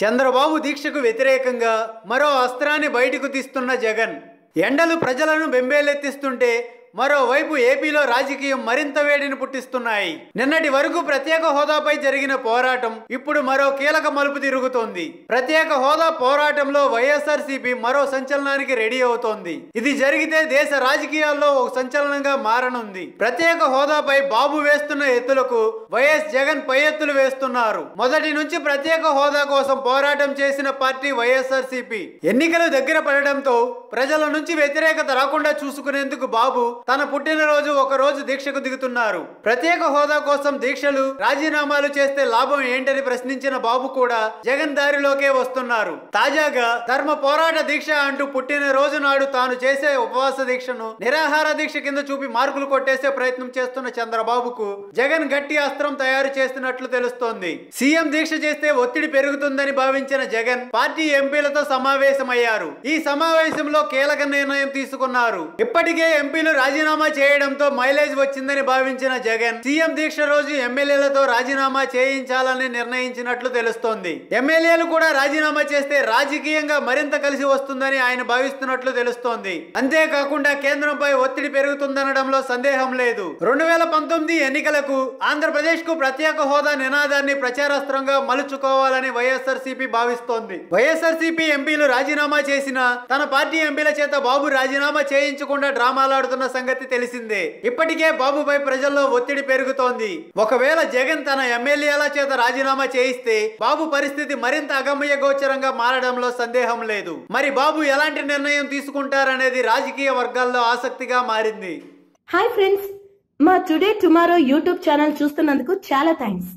చంద్రబాబు దీక్షకు వ్యతిరేకంగా మరో అస్త్రాన్ని బయటకు తీస్తున్న జగన్. ఎండలు ప్రజలను బెంబేలెత్తిస్తుంటే మరోవైపు ఏపీలో రాజకీయం మరింత వేడిని పుట్టిస్తున్నాయి. నిన్నటి వరకు ప్రత్యేక హోదాపై జరిగిన పోరాటం ఇప్పుడు మరో కీలక మలుపు తిరుగుతోంది. ప్రత్యేక హోదా పోరాటంలో వైఎస్ఆర్సీపీ మరో సంచలనానికి రెడీ అవుతోంది. ఇది జరిగితే దేశ రాజకీయాల్లో ఒక సంచలనంగా మారనుంది. ప్రత్యేక హోదాపై బాబు వేస్తున్న ఎత్తులకు వైఎస్ జగన్ పై ఎత్తులు వేస్తున్నారు. మొదటి నుంచి ప్రత్యేక హోదా కోసం పోరాటం చేసిన పార్టీ వైఎస్ఆర్సీపీ. ఎన్నికలు దగ్గర పడడంతో ప్రజల నుంచి వ్యతిరేకత రాకుండా చూసుకునేందుకు బాబు తన పుట్టినరోజు ఒక రోజు దీక్షకు దిగుతున్నారు. ప్రత్యేక హోదా కోసం దీక్షలు రాజీనామాలు చేస్తే లాభం ఏంటని ప్రశ్నించిన బాబు కూడా జగన్ దారిలోకే వస్తున్నారు. తాజాగా ధర్మ పోరాట దీక్ష అంటూ పుట్టిన రోజు నాడు తాను చేసే ఉపవాస దీక్షను నిరాహార దీక్ష కింద చూపి మార్కులు కొట్టేసే ప్రయత్నం చేస్తున్న చంద్రబాబుకు జగన్ గట్టి అస్త్రం తయారు చేస్తున్నట్లు తెలుస్తోంది. సీఎం దీక్ష చేస్తే ఒత్తిడి పెరుగుతుందని భావించిన జగన్ పార్టీ ఎంపీలతో సమావేశమయ్యారు. ఈ సమావేశంలో కీలక నిర్ణయం తీసుకున్నారు. ఇప్పటికే ఎంపీలు రాజీనామా చేయడంతో మైలేజ్ వచ్చిందని భావించిన జగన్ సీఎం దీక్ష రోజు ఎమ్మెల్యేలతో రాజీనామా చేయించాలని నిర్ణయించినట్లు తెలుస్తోంది. ఎమ్మెల్యేలు కూడా రాజీనామా చేస్తే రాజకీయంగా మరింత కలిసి వస్తుందని ఆయన భావిస్తున్నట్లు తెలుస్తోంది. అంతేకాకుండా కేంద్రంపై ఒత్తిడి పెరుగుతుందనడంలో సందేహం లేదు. రెండు వేల పంతొమ్మిది ఎన్నికలకు ఆంధ్రప్రదేశ్కు ప్రత్యేక హోదా నినాదాన్ని ప్రచారాస్త్రంగా మలుచుకోవాలని వైఎస్ఆర్సీపీ భావిస్తోంది. వైఎస్ఆర్సీపీ ఎంపీలు రాజీనామా చేసినా తన పార్టీ ఎంపీల చేత బాబు రాజీనామా చేయించకుండా డ్రామాలాడుతున్న సంగతి తెలిసిందే. ఇప్పటికే బాబుపై ప్రజల్లో ఒత్తిడి పెరుగుతోంది. ఒకవేళ జగన్ తన ఎమ్మెల్యేల చేత రాజీనామా చేయిస్తే బాబు పరిస్థితి మరింత అగమ్య గోచరంగా మారడంలో సందేహం లేదు. మరి బాబు ఎలాంటి నిర్ణయం తీసుకుంటారనేది రాజకీయ వర్గాల్లో ఆసక్తిగా మారింది. హాయ్ ఫ్రెండ్స్ మా టుడే టుమారో యూట్యూబ్ ఛానల్ చూస్తున్నందుకు చాలా థ్యాంక్స్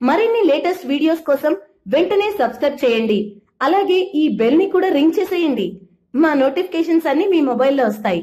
మరిన్ని లేటెస్ట్ వీడియోస్ కోసం వెంటనే సబ్స్క్రైబ్ చేయండి. అలాగే ఈ బెల్ని కూడా రింగ్ చేసేయండి. మా నోటిఫికేషన్స్ అన్ని మీ మొబైల్లో వస్తాయి.